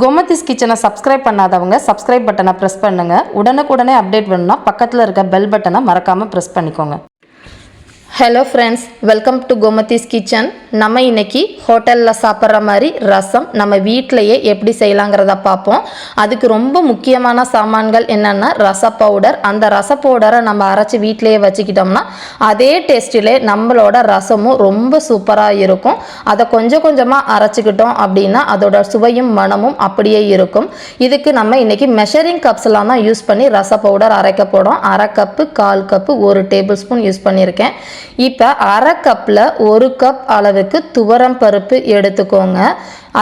கோமதிஸ் கிச்சனை சப்ஸ்கிரைப் பண்ணாதவங்க சப்ஸ்கிரைப் பட்டனை ப்ரெஸ் பண்ணுங்கள் உடனுக்குடனே அப்டேட் வேணும்னா பக்கத்தில் இருக்க பெல் பட்டனை மறக்காமல் ப்ரெஸ் பண்ணிக்கோங்க. Hello friends welcome to Gomathi's kitchen நம்ம இன்னைக்கு ஹோட்டலில் சாப்பிட்ற மாதிரி ரசம் நம்ம வீட்டிலையே எப்படி செய்யலாங்கிறத பார்ப்போம். அதுக்கு ரொம்ப முக்கியமான சாமான்கள் என்னென்னா ரச பவுடர் அந்த ரச பவுடரை நம்ம அரைச்சி வீட்டிலையே வச்சுக்கிட்டோம்னா அதே டேஸ்ட்டிலே நம்மளோட ரசமும் ரொம்ப சூப்பராக இருக்கும். அதை கொஞ்சம் கொஞ்சமாக அரைச்சிக்கிட்டோம் அப்படின்னா அதோட சுவையும் மனமும் அப்படியே இருக்கும். இதுக்கு நம்ம இன்றைக்கி மெஷரிங் கப்ஸ்லாம் தான் யூஸ் பண்ணி ரச பவுடர் அரைக்க போகிறோம் அரை கப்பு கால் கப்பு ஒரு டேபிள் ஸ்பூன் யூஸ் பண்ணியிருக்கேன். இப்போ அரை கப்பில் ஒரு கப் அளவுக்கு துவரம் பருப்பு எடுத்துக்கோங்க.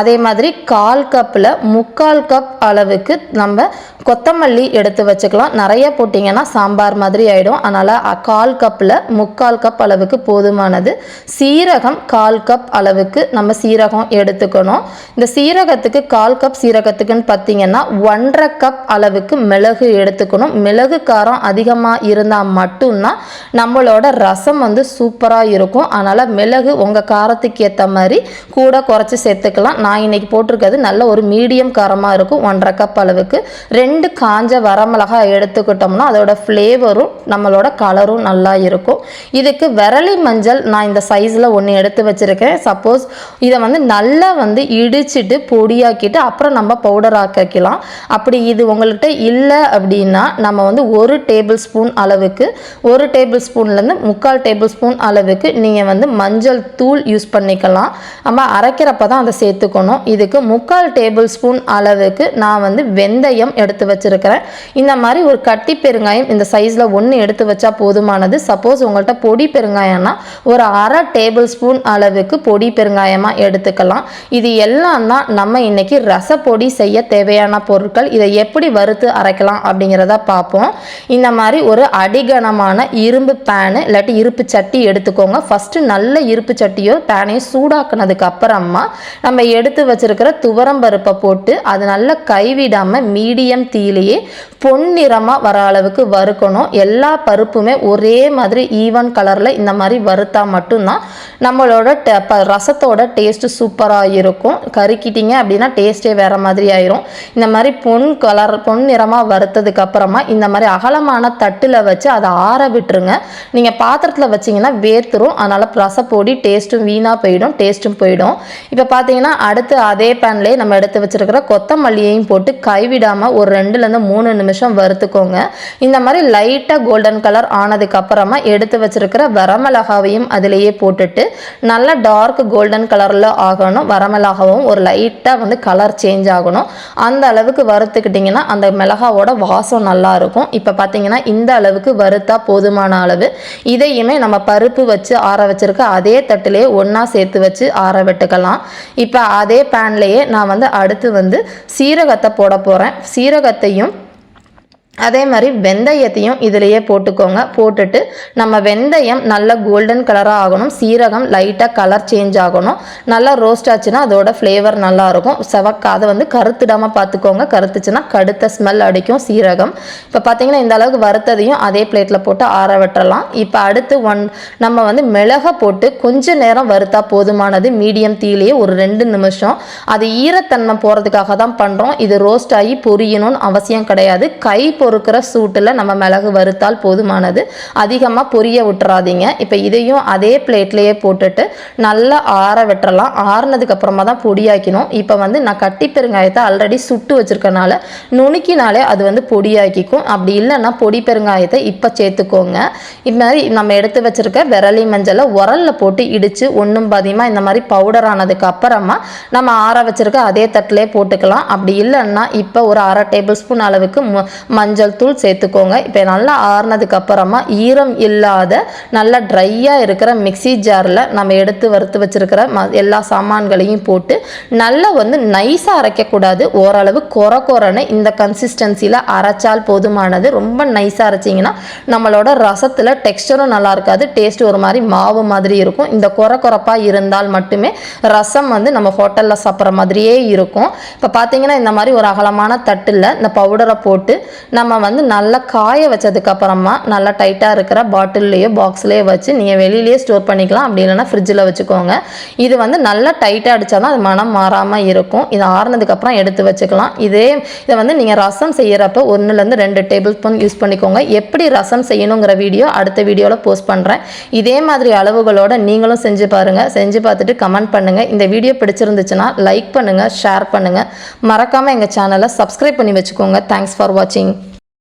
அதே மாதிரி கால் கப்பில் முக்கால் கப் அளவுக்கு நம்ம கொத்தமல்லி எடுத்து வச்சுக்கலாம். நிறைய போட்டிங்கன்னா சாம்பார் மாதிரி ஆகிடும் அதனால் கால் கப்பில் முக்கால் கப் அளவுக்கு போதுமானது. சீரகம் கால் கப் அளவுக்கு நம்ம சீரகம் எடுத்துக்கணும். இந்த சீரகத்துக்கு கால் கப் சீரகத்துக்குன்னு பார்த்தீங்கன்னா ஒன்றரை கப் அளவுக்கு மிளகு எடுத்துக்கணும். மிளகு காரம் அதிகமாக இருந்தால் மட்டும்தான் நம்மளோட ரசம் வந்து சூப்பராக இருக்கும். அதனால் மிளகு உங்கள் காரத்துக்கு ஏற்ற மாதிரி கூட குறைச்சி சேர்த்துக்கலாம். நான் இன்னைக்கு போட்டிருக்கிறது நல்ல ஒரு மீடியம் காரமாக இருக்கும் ஒன்றரை கப் அளவுக்கு. ரெண்டு காஞ்ச வரமிளகாய் எடுத்துக்கிட்டோம்னா அதோட ஃப்ளேவரும் நம்மளோட கலரும் நல்லா இருக்கும். இதுக்கு விரலி மஞ்சள் நான் இந்த சைஸில் ஒன்று எடுத்து வச்சுருக்கேன். சப்போஸ் இதை வந்து நல்லா வந்து இடிச்சிட்டு பொடியாக்கிட்டு அப்புறம் நம்ம பவுடர் ஆக்கிக்கலாம். அப்படி இது உங்கள்கிட்ட இல்லை அப்படின்னா நம்ம வந்து ஒரு டேபிள் ஸ்பூன் அளவுக்கு ஒரு டேபிள் ஸ்பூன்லேருந்து முக்கால் டேபிள் ஸ்பூன் அளவுக்கு நீங்கள் வந்து மஞ்சள் தூள் யூஸ் பண்ணிக்கலாம். நம்ம அரைக்கிறப்ப தான் அதை சேர்த்துக்கணும். இதுக்கு முக்கால் டேபிள் ஸ்பூன் அளவுக்கு நான் வந்து வெந்தயம் எடுத்து வச்சிருக்கிறேன். இந்த மாதிரி ஒரு கட்டி பெருங்காயம் இந்த சைஸில் ஒன்று எடுத்து வச்சா போதுமானது. சப்போஸ் உங்கள்கிட்ட பொடி பெருங்காயம்னா ஒரு அரை டேபிள் ஸ்பூன் அளவுக்கு பொடி பெருங்காயமாக எடுத்துக்கலாம். இது எல்லாம் தான் நம்ம இன்னைக்கு ரசப்பொடி செய்ய தேவையான பொருட்கள். இதை எப்படி வறுத்து அரைக்கலாம் அப்படிங்கிறத பார்ப்போம். இந்த மாதிரி ஒரு அடிகனமான இரும்பு பேனு இல்லாட்டி இருப்பு சட்டி எடுத்துக்கோங்க. ஃபஸ்ட்டு நல்ல இருப்பு சட்டியோ பேனையோ சூடாக்குனதுக்கு அப்புறமா நம்ம எடுத்து வச்சிருக்கிற துவரம் பருப்பை போட்டு அது நல்லா கைவிடாமல் மீடியம் தீயிலேயே பொன்னிறமாக வர அளவுக்கு வறுக்கணும். எல்லா பருப்புமே ஒரே மாதிரி ஈவன் கலரில் இந்த மாதிரி வறுத்தா மட்டும்தான் நம்மளோட ட- ப- ரசத்தோட டேஸ்ட்டு சூப்பராக இருக்கும். கருக்கிட்டீங்க அப்படின்னா டேஸ்ட்டே வேறு மாதிரி ஆயிரும். இந்த மாதிரி பொன் கலர் பொன் நிறமாக வறுத்ததுக்கு அப்புறமா இந்த மாதிரி அகலமான தட்டில் வச்சு அதை ஆற விட்டுருங்க. நீங்கள் பாத்திரத்தில் வச்சிங்கன்னா வேர்த்துரும். அதனால் ரசப்பொடி டேஸ்ட்டும் வீணாக போயிடும் டேஸ்ட்டும் போயிடும். இப்போ பார்த்தீங்கன்னா அடுத்து அதே பேன்லேயே நம்ம எடுத்து வச்சிருக்கிற கொத்தமல்லியையும் போட்டு கைவிடாமல் ஒரு ரெண்டுலேருந்து மூணு நிமிஷம் வறுத்துக்கோங்க. இந்த மாதிரி லைட்டாக கோல்டன் கலர் ஆனதுக்கப்புறமா எடுத்து வச்சிருக்கிற வரமிளகாவையும் அதிலேயே போட்டுட்டு நல்லா டார்க் கோல்டன் கலரில் ஆகணும். வரமிளகாவும் ஒரு லைட்டாக வந்து கலர் சேஞ்ச் ஆகணும். அந்த அளவுக்கு வறுத்துக்கிட்டிங்கன்னா அந்த மிளகாவோட வாசம் நல்லாயிருக்கும் இப்போ பார்த்தீங்கன்னா இந்த அளவுக்கு வறுத்தா போதுமான அளவு. இதையுமே நம்ம பருப்பு வச்சு ஆற வச்சுருக்க அதே தட்டிலே ஒன்றா சேர்த்து வச்சு ஆற விட்டுக்கலாம். இப்போ அதே பேன்லேயே நான் வந்து அடுத்து வந்து சீரகத்தை போட போகிறேன் சீரகத்தையும் அதே மாதிரி வெந்தயத்தையும் இதிலையே போட்டுக்கோங்க. போட்டுட்டு நம்ம வெந்தயம் நல்ல கோல்டன் கலராக ஆகணும். சீரகம் லைட்டாக கலர் சேஞ்ச் ஆகணும். நல்லா ரோஸ்ட் ஆச்சுன்னா அதோட ஃப்ளேவர் நல்லாயிருக்கும். செவக்க அதை வந்து கருத்துடாமல் பார்த்துக்கோங்க. கருத்துச்சுன்னா கடுத்த ஸ்மெல் அடிக்கும் சீரகம். இப்போ பார்த்தீங்கன்னா இந்த அளவுக்கு வறுத்ததையும் அதே பிளேட்டில் போட்டு ஆற விட்டுறலாம். இப்போ அடுத்து ஒன் நம்ம வந்து மிளகை போட்டு கொஞ்ச நேரம் வறுத்தா போதுமானது. மீடியம் தீயிலேயே ஒரு ரெண்டு நிமிஷம். அது ஈரத்தன்மை போகிறதுக்காக தான் பண்ணுறோம் இது ரோஸ்ட் ஆகி பொரியணும்னு அவசியம் கிடையாது. கை பொறுக்கிற சூட்டில் நம்ம மிளகு வறுத்தால் போதுமானது. அதிகமாக பொரிய விட்டுறாதீங்க. இப்போ இதையும் அதே பிளேட்லேயே போட்டுட்டு நல்லா ஆற விட்டுறலாம். ஆறுனதுக்கப்புறமா தான் பொடியாக்கணும் இப்போ வந்து நான் கட்டி பெருங்காயத்தை ஆல்ரெடி சுட்டு வச்சுருக்கனால நுணுக்கினாலே அது வந்து பொடியாக்கிக்கும். அப்படி இல்லைன்னா பொடி பெருங்காயத்தை இப்போ சேர்த்துக்கோங்க. இது மாதிரி நம்ம எடுத்து வச்சுருக்க விரலி மஞ்சளை உரல்ல போட்டு இடித்து ஒன்றும் பாதியமாக இந்த மாதிரி பவுடர் ஆனதுக்கு அப்புறமா நம்ம ஆற வச்சுருக்க அதே தட்டிலே போட்டுக்கலாம். அப்படி இல்லைன்னா இப்போ ஒரு அரை டேபிள் ஸ்பூன் அளவுக்கு ம- மஞ்சள் தூள் சேர்த்துக்கோங்க. இப்போ நல்லா ஆறுனதுக்கு அப்புறமா ஈரம் இல்லாத நல்லா ட்ரையாக இருக்கிற மிக்ஸி ஜாரில் நம்ம எடுத்து வறுத்து வச்சுருக்கிற ம எல்லா சாமான்களையும் போட்டு நல்லா வந்து நைஸாக அரைக்கக்கூடாது. ஓரளவு கொர குறைன்னு இந்த கன்சிஸ்டன்சியில் அரைச்சால் போதுமானது. ரொம்ப நைஸாக அரைச்சிங்கன்னா நம்மளோட ரசத்தில் டெக்ஸ்டரும் நல்லா இருக்காது. டேஸ்ட் ஒரு மாதிரி மாவு மாதிரி இருக்கும். இந்த கொர கொரப்பாக இருந்தால் மட்டுமே ரசம் வந்து நம்ம ஹோட்டலில் சாப்பிட்ற மாதிரியே இருக்கும். இப்போ பார்த்தீங்கன்னா இந்த மாதிரி ஒரு அகலமான தட்டில் இந்த பவுடரை போட்டு நம்ம நம்ம வந்து நல்லா காய வச்சதுக்கப்புறமா நல்லா டைட்டாக இருக்கிற பாட்டில்லையோ பாக்ஸ்லேயோ வச்சு நீங்கள் வெளியிலேயே ஸ்டோர் பண்ணிக்கலாம். அப்படி இல்லைன்னா ஃப்ரிட்ஜில் வச்சுக்கோங்க. இது வந்து நல்லா டைட்டாக அடித்தா தான் அது மனம் மாறாமல் இருக்கும். இது ஆறுனதுக்கப்புறம் எடுத்து வச்சுக்கலாம். இதே இதை வந்து நீங்கள் ரசம் செய்கிறப்ப ஒன்றுலேருந்து ரெண்டு டேபிள் ஸ்பூன் யூஸ் பண்ணிக்கோங்க. எப்படி ரசம் செய்யணுங்கிற வீடியோ அடுத்த வீடியோவில் போஸ்ட் பண்ணுறேன் இதே மாதிரி அளவுகளோட நீங்களும் செஞ்சு பாருங்கள் செஞ்சு பார்த்துட்டு கமெண்ட் பண்ணுங்கள் இந்த வீடியோ பிடிச்சிருந்துச்சுன்னா லைக் பண்ணுங்கள் ஷேர் பண்ணுங்கள் மறக்காமல் எங்கள் சேனலை சப்ஸ்கிரைப் பண்ணி வச்சுக்கோங்க. தேங்க்ஸ் ஃபார் வாட்சிங்